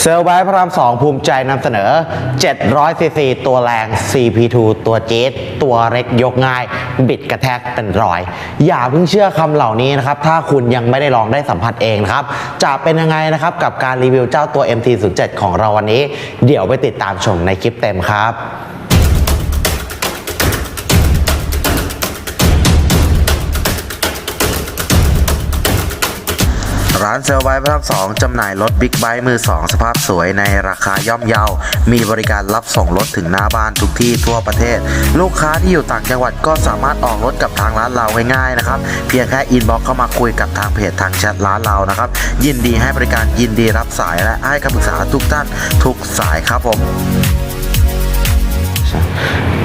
เซลไบพระรามสองภูมิใจนำเสนอ 700 ซีซี ตัวแรง CP2 ตัวจี๊ดตัวเล็กยกง่าย บิดกระแทกเป็นรอย อย่าเพิ่งเชื่อคำเหล่านี้นะครับ ถ้าคุณยังไม่ได้ลองได้สัมผัสเองนะครับ จะเป็นยังไงนะครับ กับการรีวิวเจ้าตัว MT07 ของเราวันนี้ เดี๋ยวไปติดตามชมในคลิปเต็มครับ ร้านเซลไบพระรามสองจำหน่ายรถบิ๊กไบค์มือ2สภาพสวยในราคาย่อมเยา มีบริการรับส่งรถถึงหน้าบ้านทุกที่ทั่วประเทศ ลูกค้าที่อยู่ต่างจังหวัดก็สามารถออกรถกับทางร้านเราง่ายๆนะครับ เพียงแค่อินบ็อกเข้ามาคุยกับทางเพจทางแชทร้านเรานะครับ ยินดีให้บริการยินดีรับสายและให้คำปรึกษาทุกท่านทุกสายครับผม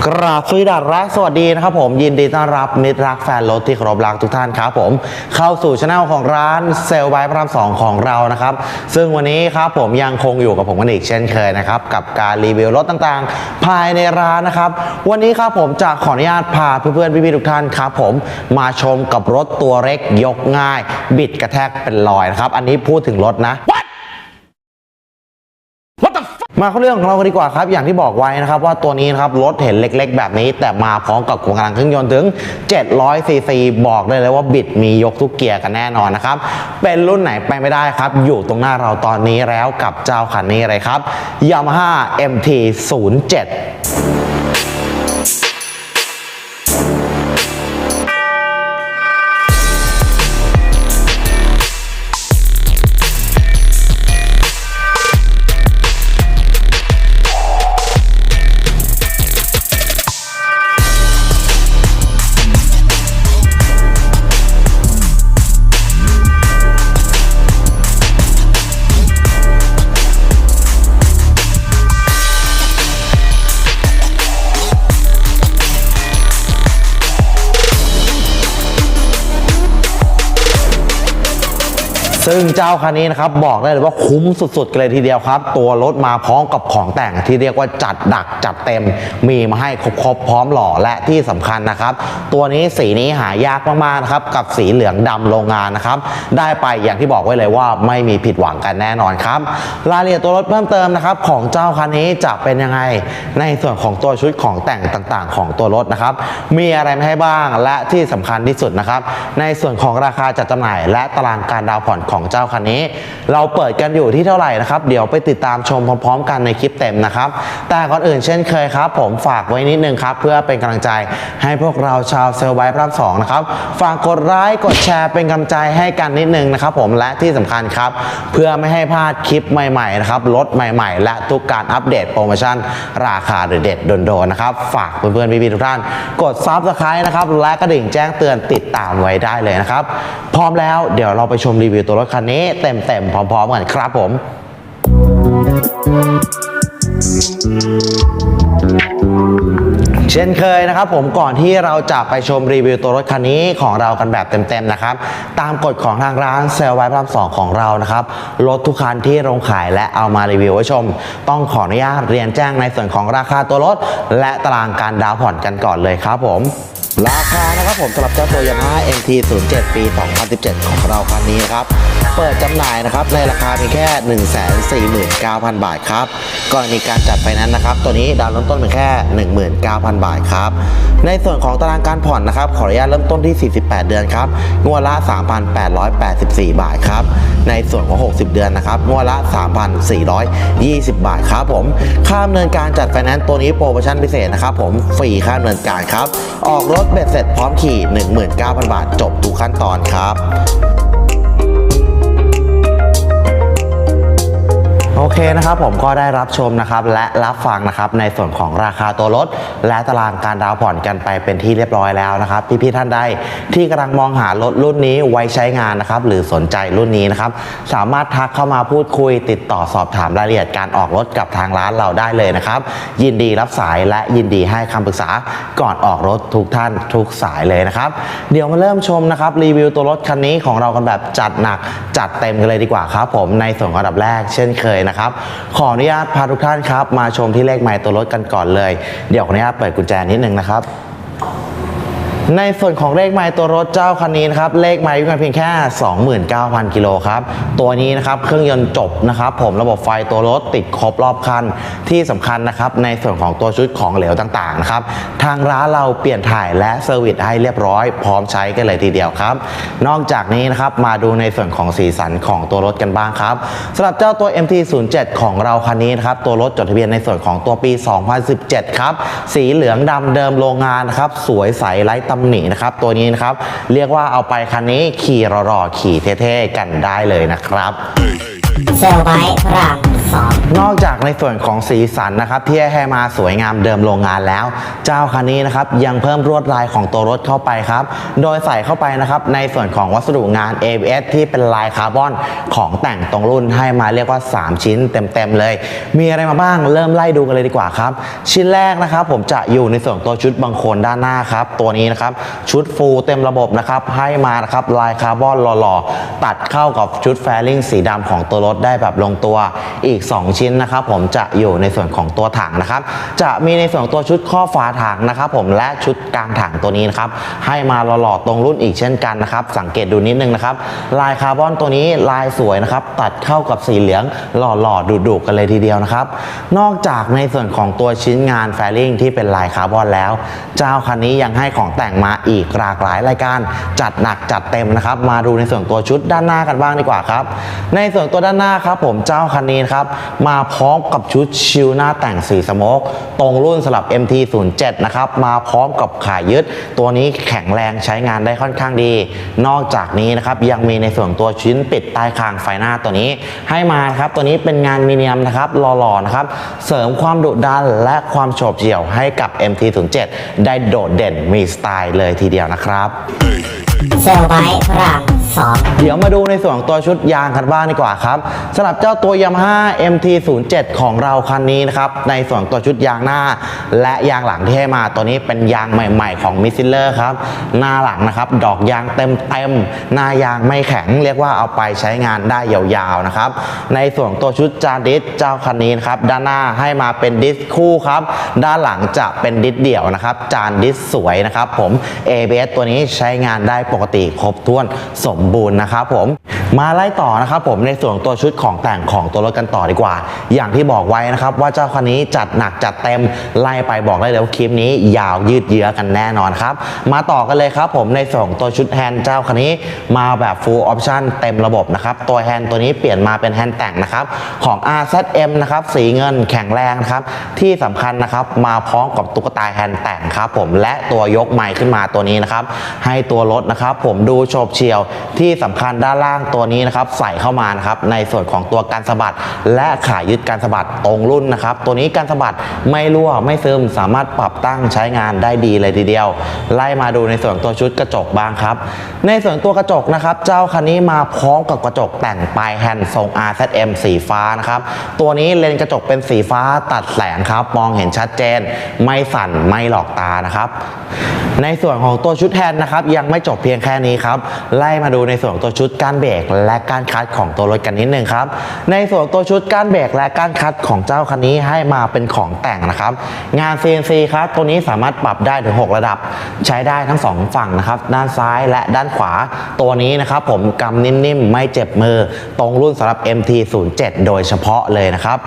กราบสวีดัสและสวัสดีนะครับผมยินดีต้อนรับมิตรรักแฟนรถที่เคารพรักทุกท่านครับผมเข้าสู่ช anel ของร้านเซลไบพระรามสองของเรานะครับ ซึ่งวันนี้ครับผมยังคงอยู่กับผมกันอีกเช่นเคยนะครับกับการรีวิวรถต่างๆ ภายในร้านนะครับ วันนี้ครับผมจะขออนุญาตพาเพื่อนๆพี่ๆทุกท่านครับผมมาชมกับรถตัวเล็กยกง่าย บิดกระแทกเป็นรอยนะครับอันนี้พูดถึงรถนะ มาเข้าเรื่องของเรากันดีกว่าครับ อย่างที่บอกไว้นะครับว่าตัวนี้นะครับรถเห็นเล็กๆ แบบนี้ แต่มาพร้อมกับกำลังเครื่องยนต์ถึง 700 ซีซี บอกได้เลยว่าบิดมียกทุกเกียร์กันแน่นอนนะครับ เป็นรุ่นไหนไปไม่ได้ครับ อยู่ตรงหน้าเราตอนนี้แล้วกับเจ้าคันนี้เลยครับ Yamaha MT 07 ซึ่งเจ้าคันนี้นะครับบอกได้เลยว่าคุ้มสุดๆกันเลยทีเดียวครับ ตัวรถมาพร้อมกับของแต่งที่เรียกว่าจัดดักจัดเต็ม มีมาให้ครบๆพร้อมหล่อและที่สำคัญนะครับ ตัวนี้สีนี้หายากมากๆนะครับกับสีเหลืองดำโรงงานนะครับ ได้ไปอย่างที่บอกไว้เลยว่าไม่มีผิดหวังกันแน่นอนครับรายละเอียดตัวรถเพิ่มเติมนะครับของเจ้าคันนี้จะเป็นยังไงในส่วนของตัวชุดของแต่งต่างๆ ของตัวรถนะครับ มีอะไรมาให้บ้างและที่สำคัญที่สุดนะครับ ในส่วนของราคาจัดจำหน่าย และตารางการดาวน์ผ่อนของเจ้าคันนี้ เราเปิดกันอยู่ที่เท่าไหร่นะครับ เดี๋ยวไปติดตามชมพร้อมๆ กันในคลิปเต็มนะครับ แต่ก่อนอื่นเช่นเคยครับ ผมฝากไว้นิดนึงครับ เพื่อเป็นกำลังใจให้พวกเราชาวเซลล์ไบพระรามสองนะครับ ฝากกดไลค์กดแชร์เป็นกำลังใจให้กันนิดนึงนะครับ ผมและที่สำคัญครับ เพื่อไม่ให้พลาดคลิปใหม่ๆนะครับรถใหม่ๆ และทุกการอัปเดตโปรโมชั่น ราคาเด็ดๆโดนๆนะครับฝากเพื่อนๆพี่ๆทุกท่านกดซับสไครต์นะครับและกระดิ่งแจ้งเตือนติดตามไว้ได้เลยนะครับ พร้อมแล้วเดี๋ยวเราไปชมรีวิวตัวรถคันนี้เต็มๆ พร้อมๆ กันครับผม เช่นเคยนะครับผมก่อนที่เราจะไปชมรีวิวตัวรถคันนี้ของเรากันแบบเต็มๆนะครับ ตามกฎของทางร้านเซลไวพระรามสองของเรานะครับรถทุกคันที่โรงขายและเอามารีวิวไว้ชม ต้องขออนุญาตเรียนแจ้งในส่วนของราคาตัวรถ และตารางการดาวน์ผ่อนกันก่อนเลยครับผม ราคานะครับผมสำหรับเจ้าตัว Yamaha MT 07ปี 2017 ของเราคันนี้ครับ เปิดจำหน่ายนะครับในราคาเพียงแค่ 149,000 บาทครับกรณีการจัดไฟแนนซ์นะครับ ตัวนี้ดาวน์เริ่มต้นเพียงแค่ 19,000 บาทครับ ในส่วนของตารางการผ่อนนะครับ ขออนุญาตเริ่มต้นที่ 48 เดือนครับ งวดละ 3,884 บาทครับ ในส่วนของ 60 เดือนนะครับ งวดละ 3,420 บาทครับผม ค่าดำเนินการจัดไฟแนนซ์ตัวนี้โปรโมชั่นพิเศษนะครับผม ฟรีค่าดำเนินการครับ ออกรถเบ็ดเสร็จพร้อมขี่ 19,000 บาท จบทุกขั้นตอนครับ โอเคนะครับผมก็ได้รับชมนะครับและรับฟังนะครับในส่วนของราคาตัวรถ และตารางการดาวน์ผ่อนกันไปเป็นที่เรียบร้อยแล้วนะครับ พี่ๆท่านใดที่กำลังมองหารถรุ่นนี้ไว้ใช้งานนะครับหรือสนใจรุ่นนี้นะครับสามารถทักเข้ามาพูดคุยติดต่อสอบถามรายละเอียดการออกรถกับทางร้านเราได้เลยนะครับยินดีรับสายและยินดีให้คำปรึกษาก่อนออกรถทุกท่านทุกสายเลยนะครับเดี๋ยวมาเริ่มชมนะครับรีวิวตัวรถคันนี้ของเรากันแบบจัดหนักจัดเต็มกันเลยดีกว่าครับผมในส่วนองอันดับแรกเช่นเคยนะครับ ขออนุญาตพาทุกท่านครับ มาชมที่เลขไมล์ตัวรถกันก่อนเลย เดี๋ยวขออนุญาตเปิดกุญแจนิดนึงนะครับ ในส่วนของเลขไมล์ตัวรถเจ้าคันนี้นะครับเลขไมล์อยู่กันเพียงแค่ 29,000 กิโลครับตัวนี้นะครับเครื่องยนต์จบนะครับผมระบบไฟตัวรถติดครบรอบคันที่สำคัญนะครับในส่วนของตัวชุดของเหลวต่างๆนะครับทางร้านเราเปลี่ยนถ่ายและเซอร์วิสให้เรียบร้อย พร้อมใช้กันเลยทีเดียวครับ นอกจากนี้นะครับมาดูในส่วนของสีสันของตัวรถกันบ้างครับสำหรับเจ้าตัว MT07 ของเราคันนี้นะครับตัวรถจดทะเบียนในส่วนของตัวปี 2017 ครับสีเหลืองดำเดิมโรงงานนะครับสวยใสไร้ตำหนินะครับ ตัวนี้นะครับ เรียกว่าเอาไปคันนี้ขี่รอๆขี่เท่ๆกันได้เลยนะครับ เซลไบต์พระรามสอง นอกจากในส่วนของสีสันนะครับที่ให้มาสวยงามเดิมโรงงานแล้ว เจ้าคันนี้นะครับยังเพิ่มลวดลายของตัวรถเข้าไปครับ โดยใส่เข้าไปนะครับในส่วนของวัสดุงาน ABS ที่เป็นลายคาร์บอนของแต่งตรงรุ่นให้มาเรียกว่า 3 ชิ้นเต็มๆเลย มีอะไรมาบ้างเริ่มไล่ดูกันเลยดีกว่าครับ ชิ้นแรกนะครับผมจะอยู่ในส่วนตัวชุดบังโคลนด้านหน้าครับตัวนี้นะครับชุดฟูลเต็มระบบนะครับให้มานะครับลายคาร์บอนหล่อๆตัดเข้ากับชุดแฟริ่งสีดำของตัวรถได้แบบลงตัวอีก 2 ชิ้นนะครับผมจะอยู่ในส่วนของตัวถังนะครับ จะมีในส่วนของตัวชุดข้อฝาถังนะครับผมและชุดกลางถังตัวนี้นะครับให้มาหล่อๆตรงรุ่นอีกเช่นกันนะครับ สังเกตดูนิดนึงนะครับ ลายคาร์บอนตัวนี้ลายสวยนะครับ ตัดเข้ากับสีเหลืองหล่อๆดุๆกันเลยทีเดียวนะครับ นอกจากในส่วนของตัวชิ้นงานแฟริ่งที่เป็นลายคาร์บอนแล้ว เจ้าคันนี้ยังให้ของแต่งมาอีกหลากหลายรายการจัดหนักจัดเต็มนะครับ มาดูในส่วนตัวชุดด้านหน้ากันบ้างดีกว่าครับ ในส่วนตัวด้านหน้าครับผมเจ้าคันนี้นะครับ มาพร้อมกับชุดชิลหน้าแต่งสีสโมกตรงรุ่นสำหรับ MT07 นะครับ มาพร้อมกับขายึด ตัวนี้แข็งแรงใช้งานได้ค่อนข้างดี นอกจากนี้นะครับ ยังมีในส่วนตัวชิ้นปิดใต้คางไฟหน้าตัวนี้ ให้มาครับตัวนี้เป็นงานมีเนียมนะครับหล่อๆนะครับ เสริมความดุดันและความโฉบเฉี่ยวให้กับ MT07 ได้โดดเด่นมีสไตล์เลยทีเดียวนะครับเซลลไบต์พระราม สองเดี๋ยวมาดูในส่วนของตัวชุดยางกันบ้างดีกว่าครับสำหรับเจ้าตัว Yamaha MT07 ของเราคันนี้นะครับ ในส่วนตัวชุดยางหน้า และยางหลังที่ให้มาตัวนี้เป็นยางใหม่ๆของ m i s s i l e r ครับ หน้าหลังนะครับ ดอกยางเต็มๆหน้ายางไม่แข็งเรียกว่าเอาไปใช้งานได้ยาวๆนะครับ ในส่วนตัวชุดจานดิสเจ้าคันนี้นะครับ ด้านหน้าให้มาเป็นดิสคู่ครับ ด้านหลังจะเป็นดิสเดี่ยวนะครับ จานดิสสวยนะครับผม ABS ตัวนี้ใช้งานได้ปกติครบถ้วนสมมบูรณ์นะครับผม มาไล่ต่อนะครับผมในส่วนของตัวชุดของแต่งของตัวรถกันต่อดีกว่า อย่างที่บอกไว้นะครับว่าเจ้าคันนี้จัดหนักจัดเต็มไล่ไปบอกได้เลยว่าคลิปนี้ยาวยืดเยื้อกันแน่นอนครับ มาต่อกันเลยครับผมในส่วนของตัวชุดแฮนด์เจ้าคันนี้มาแบบ full option เต็มระบบนะครับตัวแฮนด์ตัวนี้เปลี่ยนมาเป็นแฮนด์แต่งนะครับของ RZM นะครับสีเงินแข็งแรงนะครับที่สำคัญนะครับมาพร้อมกับตุ๊กตาแฮนด์แต่งครับผมและตัวยกไมค์ขึ้นมาตัวนี้นะครับให้ตัวรถนะครับผมดูโฉบเฉี่ยวที่สำคัญด้านล่างตัววนี้นะครับใส่เข้ามานะครับในส่วนของตัวการสะบัดและขายึดการสะบัดตรงรุ่นนะครับตัวนี้การสะบัดไม่รั่วไม่ซึมสามารถปรับตั้งใช้งานได้ดีเลยทีเดียว ไล่มาดูในส่วนตัวชุดกระจกบ้างครับ ในส่วนตัวกระจกนะครับเจ้าคันนี้มาพร้อมกับกระจกแต่งปลายแฮนด์ทรง RZM สีฟ้านะครับตัวนี้เลนกระจกเป็นสีฟ้าตัดแสงครับมองเห็นชัดเจน ไม่สั่นไม่หลอกตานะครับในส่วนของตัวชุดแฮนด์นะครับยังไม่จบเพียงแค่นี้ครับไล่มาดูในส่วนตัวชุดการเบรกและการคัดของตัวรถกันนิดนึงครับ ในส่วนตัวชุดการเบรกและการคัดของเจ้าคันนี้ให้มาเป็นของแต่งนะครับ งาน CNC ครับตัวนี้สามารถปรับได้ถึง 6 ระดับ ใช้ได้ทั้ง 2 ฝั่งนะครับ ด้านซ้ายและด้านขวาตัวนี้นะครับผมกำนิ่มๆ ไม่เจ็บมือ ตรงรุ่นสำหรับ MT07 โดยเฉพาะเลยนะครับ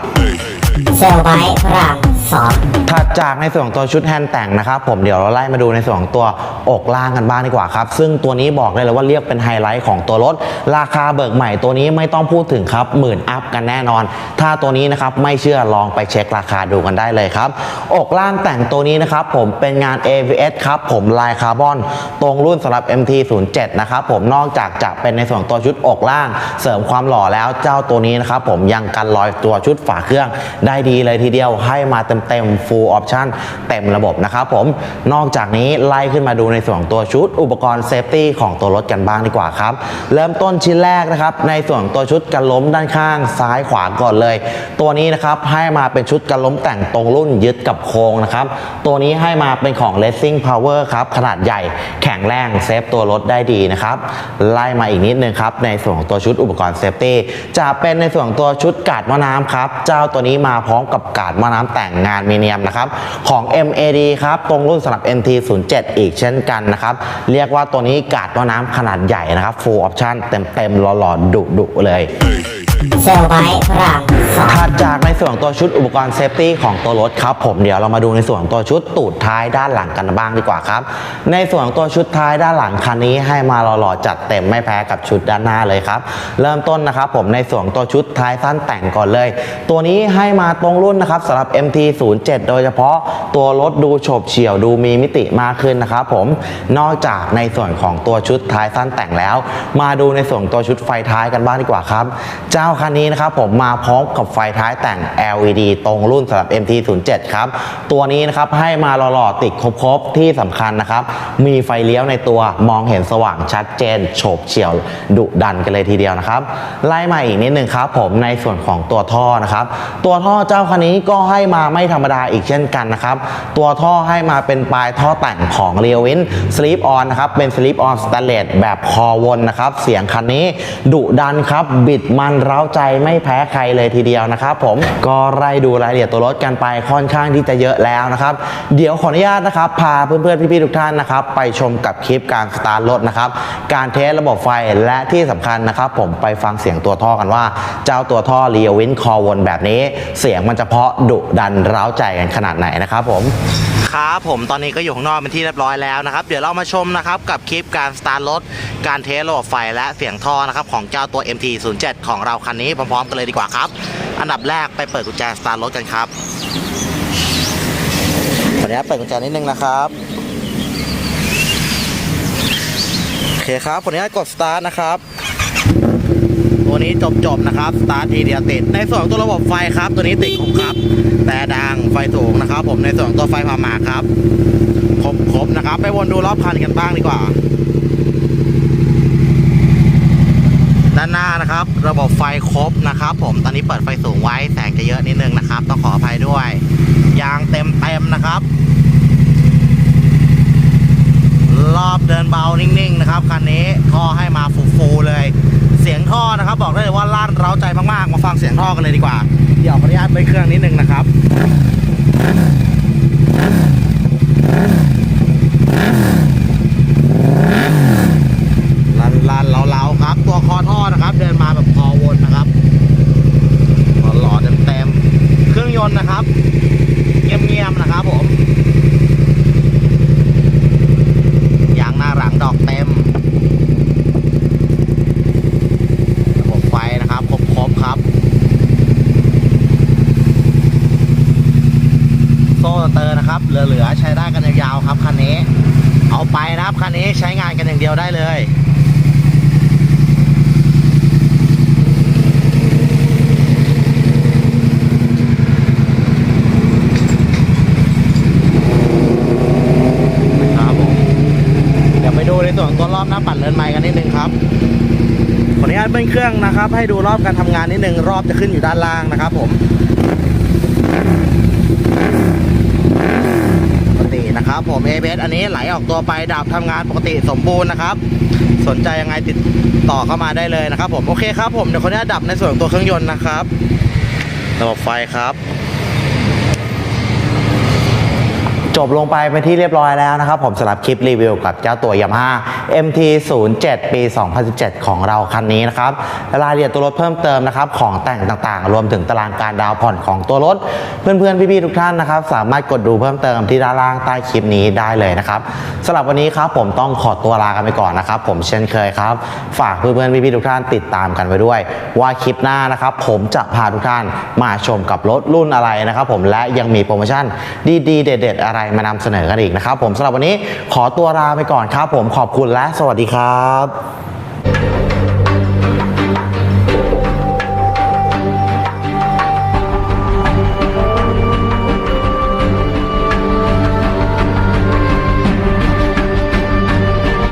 เซลลไบต์พระราม สองถัดจากในส่วนของตัวชุดแฮนด์แต่งนะครับผมเดี๋ยวเราไล่มาดูในส่วนของตัวอกล่างกันบ้างดีกว่าครับ ซึ่งตัวนี้บอกเลยเลยว่าเรียกเป็นไฮไลท์ของตัวรถ ราคาเบิกใหม่ตัวนี้ไม่ต้องพูดถึงครับหมื่นอัพกันแน่นอน ถ้าตัวนี้นะครับไม่เชื่อลองไปเช็คราคาดูกันได้เลยครับ อกล่างแต่งตัวนี้นะครับผมเป็นงาน AVS ครับผมลายคาร์บอน ตรงรุ่นสำหรับ MT07 นะครับผมนอกจากจะเป็นในส่วนของตัวชุดอกล่าง เสริมความหล่อแล้วเจ้าตัวนี้นะครับผมยังกันรอยตัวชุดฝาเครื่องได้ดีเลยทีเดียวให้มาเต็มๆ full option เต็มระบบนะครับผม นอกจากนี้ไล่ขึ้นมาดูในส่วนของตัวชุด อุปกรณ์เซฟตี้ของตัวรถกันบ้างดีกว่าครับ เริ่มต้นชิ้นแรกนะครับ ในส่วนของตัวชุดกันล้มด้านข้างซ้ายขวาก่อนเลย ตัวนี้นะครับให้มาเป็นชุดกันล้มแต่งตรงรุ่นยึดกับโครงนะครับ ตัวนี้ให้มาเป็นของ Racing Power ครับ ขนาดใหญ่แข็งแรงเซฟตัวรถได้ดีนะครับ ไล่มาอีกนิดนึงครับ ในส่วนของตัวชุดอุปกรณ์เซฟตี้จะเป็นในส่วนของตัวชุดกาดมะน้ำครับ เจ้าตัวนี้มาพร้อมกับกาดมะน้ำแต่งงานมีเนียมนะครับของ MAD ครับตรงรุ่นสำหรับ NT 0 7 อีกเช่นกันนะครับเรียกว่าตัวนี้กาดว่าน้ำขนาดใหญ่นะครับ full option เต็มๆหล่อๆดุๆเลย เซลไบพระรามสองถัดจากในส่วนตัวชุดอุปกรณ์เซฟตี้ของตัวรถครับผมเดี๋ยวเรามาดูในส่วนตัวชุดตูดท้ายด้านหลังกันบ้างดีกว่าครับ ในส่วนตัวชุดท้ายด้านหลังคันนี้ให้มาหล่อๆจัดเต็มไม่แพ้กับชุดด้านหน้าเลยครับ เริ่มต้นนะครับผมในส่วนตัวชุดท้ายสั้นแต่งก่อนเลย ตัวนี้ให้มาตรงรุ่นนะครับสำหรับ MT 0 7 โดยเฉพาะตัวรถดูโฉบเฉี่ยวดูมีมิติมากขึ้นนะครับผมนอกจากในส่วนของตัวชุดท้ายสั้นแต่งแล้ว มาดูในส่วนตัวชุดไฟท้ายกันบ้างดีกว่าครับ เจ้าคันนี้นะครับผมมาพร้อมกับไฟท้ายแต่ง LED ตรงรุ่นสำหรับ MT 0 7 ครับ ตัวนี้นะครับให้มาหล่อๆติดครบๆ ที่สำคัญนะครับ มีไฟเลี้ยวในตัวมองเห็นสว่างชัดเจนโฉบเฉี่ยวดุดันกันเลยทีเดียวนะครับ ไล่มาอีกนิดนึงครับผมในส่วนของตัวท่อนะครับ ตัวท่อเจ้าคันนี้ก็ให้มาไม่ธรรมดาอีกเช่นกันนะครับ ตัวท่อให้มาเป็นปลายท่อแต่งของเรียวินสลีปออนนะครับเป็นสลีปออนสแตนเลสแบบคอวนนะครับเสียงคันนี้ดุดันครับบิดมันเร้าาใจไม่แพ้ใครเลยทีเดียวนะครับผมก็ไล่ดูรายละเอียดตัวรถกันไปค่อนข้างที่จะเยอะแล้วนะครับเดี๋ยวขออนุญาตนะครับพาเพื่อนๆพี่ๆทุกท่านนะครับไปชมกับคลิปการสตาร์ทรถนะครับการเทสระบบไฟและที่สำคัญนะครับผมไปฟังเสียงตัวท่อกันว่า เจ้าตัวท่อเรียวินคอวนแบบนี้ เสียงมันจะเพาะดุดันร้าวใจกันขนาดไหนนะครับผมครับผมตอนนี้ก็อยู่ข้างนอกเป็นที่เรียบร้อยแล้วนะครับ เดี๋ยวเรามาชมนะครับกับคลิปการสตาร์ทรถการเทสระบบไฟและเสียงท่อนะครับของเจ้าตัว MT 0 7 ของเราคันนี้พร้อมๆกันเลยดีกว่าครับ อันดับแรกไปเปิดกุญแจสตาร์ทรถกันครับขออนุญาตเปิดกุญแจนิดนึงนะครับโอเคครับขออนุญาตกดสตาร์ทนะครับตัวนี้จบๆนะครับสตาร์ททีเดียวติด ในส่วนของตัวระบบไฟครับ ตัวนี้ติดครบครับแต่ดังไฟสูงนะครับ ผมในส่วนตัวไฟผ่ามาครับครบครบนะครับ ไปวนดูรอบคันกันบ้างดีกว่า ด้านหน้านะครับ ระบบไฟครบนะครับ ผมตอนนี้เปิดไฟสูงไว้แสงจะเยอะนิดนึงนะครับ ต้องขออภัยด้วย ยางเต็มเต็มนะครับ รอบเดินเบานิ่งๆนะครับคันนี้ท่อให้มาฟูๆเลย เสียงท่อนะครับ บอกได้เลยว่าลั่นเร้าใจมากๆมาฟังเสียงท่อกันเลยดีกว่าเดี๋ยวขออนุญาตเบิ้เครื่องนิดนึงนะครับ ลันลันๆเล้าๆครับ ตัวคอท่อนะครับ เดินมาแบบคอวนนะครับหล่อๆเต็มๆเครื่องยนต์นะครับ เงียบๆ นะครับผม ยางหน้าหลังดอกเต็ม ระบบไฟนะครับ ครบครบๆครับ โซ่สเตอร์นะครับ เหลือๆใช้ได้กันยาวๆครับคันนี้ เอาไปนะครับคันนี้ใช้งานกันอย่างเดียวได้เลย ครับผม เดี๋ยวไปดูในส่วนของตัวรอบ หน้าปัดเรือนไม้กันนิดนึงครับขออนุญาตเบิ้ลเครื่องนะครับ ให้ดูรอบการทำงานนิดนึงรอบจะขึ้นอยู่ด้านล่างนะครับ ผมปกตินะครับ ผม a b s อันนี้ไหลออกตัวไปดับทำงานปกติสมบูรณ์นะครับ สนใจยังไงติดต่อเข้ามาได้เลยนะครับ ผมโอเคครับผมเดี๋ยวคนนี้ดับในส่วนของตัวเครื่องยนต์นะครับระบบไฟครับ จบลงไปเป็นที่เรียบร้อยแล้วนะครับ ผมสำหรับคลิปรีวิวกับเจ้าตัว Yamaha MT 0 7ปี 2017 ของเราคันนี้นะครับรายละเอียดตัวรถเพิ่มเติมนะครับ ของแต่งต่างๆ รวมถึงตารางการดาวน์ผ่อนของตัวรถ เพื่อนๆ พี่ๆ ทุกท่านนะครับ สามารถกดดูเพิ่มเติมที่ด้านล่างใต้คลิปนี้ได้เลยนะครับสำหรับวันนี้ครับผมต้องขอตัวลากันไปก่อนนะครับ ผมเช่นเคยครับ ฝากเพื่อนๆพี่ๆทุกท่านติดตามกันไว้ด้วย ว่าคลิปหน้านะครับ ผมจะพาทุกท่านมาชมกับรถรุ่นอะไรนะครับ ผมและยังมีโปรโมชั่นดีๆเด็ดๆอะไรมานำเสนอกันอีกนะครับผมสำหรับวันนี้ขอตัวลาไปก่อนครับผมขอบคุณและสวัสดีครับ